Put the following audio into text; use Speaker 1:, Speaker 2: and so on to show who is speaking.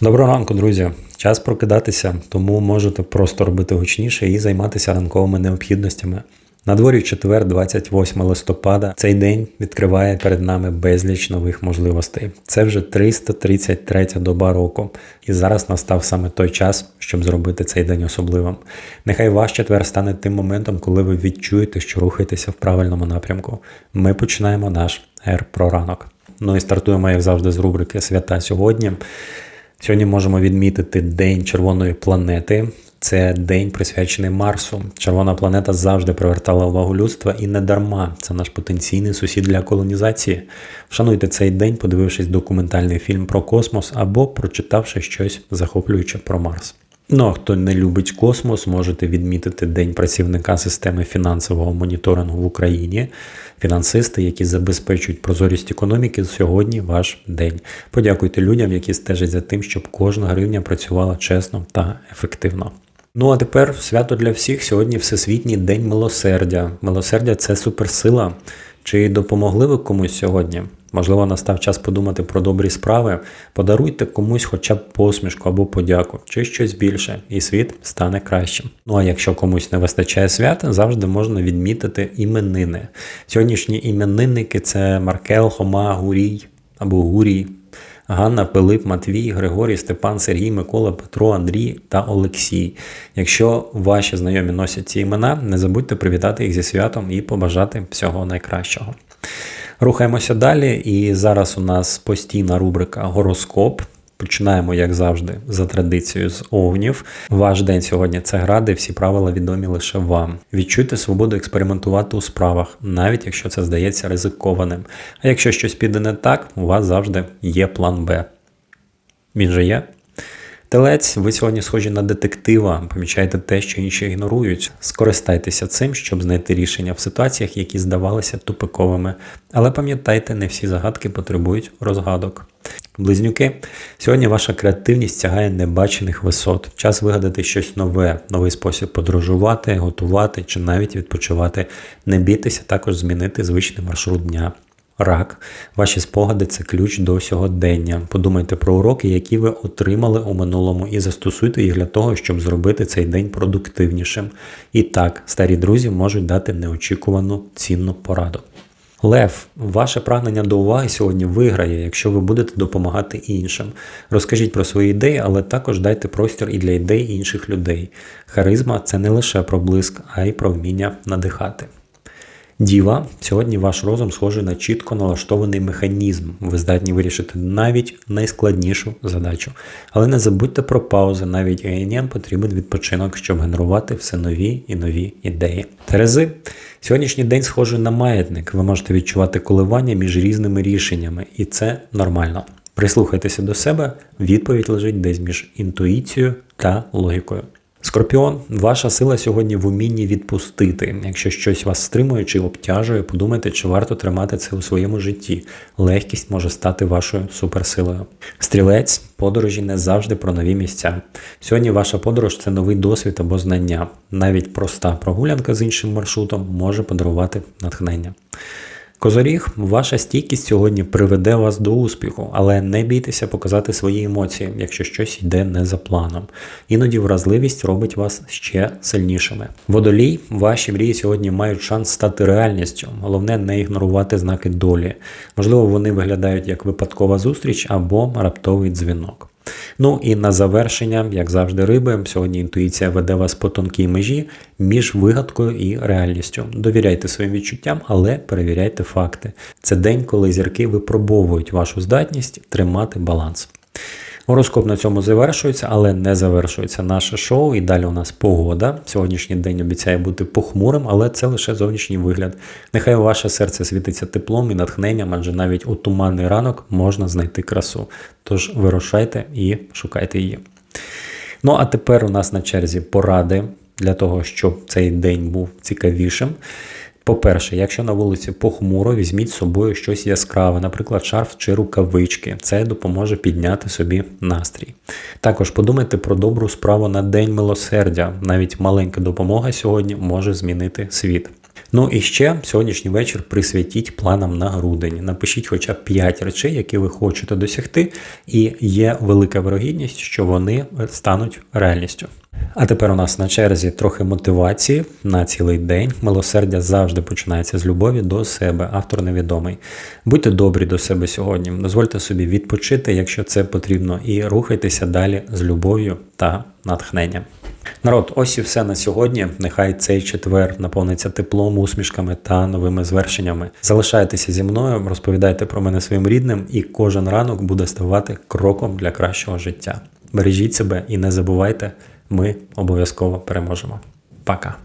Speaker 1: Доброго ранку, друзі. Час прокидатися, тому можете просто робити гучніше і займатися ранковими необхідностями. На дворі четвер, 28 листопада, цей день відкриває перед нами безліч нових можливостей. Це вже 333 доба року, і зараз настав саме той час, щоб зробити цей день особливим. Нехай ваш четвер стане тим моментом, коли ви відчуєте, що рухаєтеся в правильному напрямку. Ми починаємо наш ер про ранок. Ну і стартуємо, як завжди, з рубрики Свята сьогодні. Сьогодні можемо відмітити День червоної планети. Це день присвячений Марсу. Червона планета завжди привертала увагу людства і не дарма. Це наш потенційний сусід для колонізації. Вшануйте цей день, подивившись документальний фільм про космос або прочитавши щось захоплююче про Марс. Ну а хто не любить космос, можете відмітити День працівника системи фінансового моніторингу в Україні. Фінансисти, які забезпечують прозорість економіки, сьогодні ваш день. Подякуйте людям, які стежать за тим, щоб кожна гривня працювала чесно та ефективно. Ну а тепер свято для всіх. Сьогодні Всесвітній день милосердя. Милосердя це суперсила. Чи допомогли ви комусь сьогодні? Можливо, настав час подумати про добрі справи. Подаруйте комусь хоча б посмішку або подяку, чи щось більше, і світ стане кращим. Ну а якщо комусь не вистачає свята, завжди можна відмітити іменини. Сьогоднішні іменинники це Маркел, Хома, Гурій або Гурій. Ганна, Пилип, Матвій, Григорій, Степан, Сергій, Микола, Петро, Андрій та Олексій. Якщо ваші знайомі носять ці імена, не забудьте привітати їх зі святом і побажати всього найкращого. Рухаємося далі, і зараз у нас постійна рубрика Гороскоп. Починаємо, як завжди, за традицією з овнів. Ваш день сьогодні це гради, всі правила відомі лише вам. Відчуйте свободу експериментувати у справах, навіть якщо це здається ризикованим. А якщо щось піде не так, у вас завжди є план Б. Він же є. Телець, ви сьогодні схожі на детектива, помічаєте те, що інші ігнорують. Скористайтеся цим, щоб знайти рішення в ситуаціях, які здавалися тупиковими. Але пам'ятайте, не всі загадки потребують розгадок. Близнюки, сьогодні ваша креативність сягає небачених висот. Час вигадати щось нове, новий спосіб подорожувати, готувати чи навіть відпочивати. Не бійтеся також змінити звичний маршрут дня. Рак, ваші спогади це ключ до сьогодення. Подумайте про уроки, які ви отримали у минулому, і застосуйте їх для того, щоб зробити цей день продуктивнішим. І так, старі друзі можуть дати неочікувану цінну пораду. Лев, ваше прагнення до уваги сьогодні виграє, якщо ви будете допомагати іншим. Розкажіть про свої ідеї, але також дайте простір і для ідей інших людей. Харизма це не лише про блиск, а й про вміння надихати. Діва, сьогодні ваш розум схожий на чітко налаштований механізм. Ви здатні вирішити навіть найскладнішу задачу. Але не забудьте про паузи, навіть геніям потрібен відпочинок, щоб генерувати все нові і нові ідеї. Терези, сьогоднішній день схожий на маятник. Ви можете відчувати коливання між різними рішеннями, і це нормально. Прислухайтеся до себе, відповідь лежить десь між інтуїцією та логікою. Скорпіон, ваша сила сьогодні в умінні відпустити. Якщо щось вас стримує чи обтяжує, подумайте, чи варто тримати це у своєму житті. Легкість може стати вашою суперсилою. Стрілець, подорожі не завжди про нові місця. Сьогодні ваша подорож це новий досвід або знання. Навіть проста прогулянка з іншим маршрутом може подарувати натхнення. Козоріг, ваша стійкість сьогодні приведе вас до успіху, але не бійтеся показати свої емоції, якщо щось йде не за планом. Іноді вразливість робить вас ще сильнішими. Водолій, ваші мрії сьогодні мають шанс стати реальністю. Головне не ігнорувати знаки долі. Можливо, вони виглядають як випадкова зустріч або раптовий дзвінок. Ну і на завершення, як завжди, риби, сьогодні інтуїція веде вас по тонкій межі між вигадкою і реальністю. Довіряйте своїм відчуттям, але перевіряйте факти. Це день, коли зірки випробовують вашу здатність тримати баланс. Гороскоп на цьому завершується, але не завершується наше шоу. І далі у нас погода. Сьогоднішній день обіцяє бути похмурим, але це лише зовнішній вигляд. Нехай ваше серце світиться теплом і натхненням, адже навіть у туманний ранок можна знайти красу. Тож вирушайте і шукайте її. Ну а тепер у нас на черзі поради для того, щоб цей день був цікавішим. По-перше, якщо на вулиці похмуро, візьміть з собою щось яскраве, наприклад, шарф чи рукавички. Це допоможе підняти собі настрій. Також подумайте про добру справу на День милосердя. Навіть маленька допомога сьогодні може змінити світ. Ну і ще сьогоднішній вечір присвятіть планам на грудень. Напишіть хоча б 5 речей, які ви хочете досягти, і є велика вирогідність, що вони стануть реальністю. А тепер у нас на черзі трохи мотивації на цілий день. Милосердя завжди починається з любові до себе, автор невідомий. Будьте добрі до себе сьогодні. Дозвольте собі відпочити, якщо це потрібно, і рухайтеся далі з любов'ю та натхненням. Народ, ось і все на сьогодні. Нехай цей четвер наповниться теплом, усмішками та новими звершеннями. Залишайтеся зі мною, розповідайте про мене своїм рідним, і кожен ранок буде ставати кроком для кращого життя. Бережіть себе і не забувайте, ми обов'язково переможемо. Пока.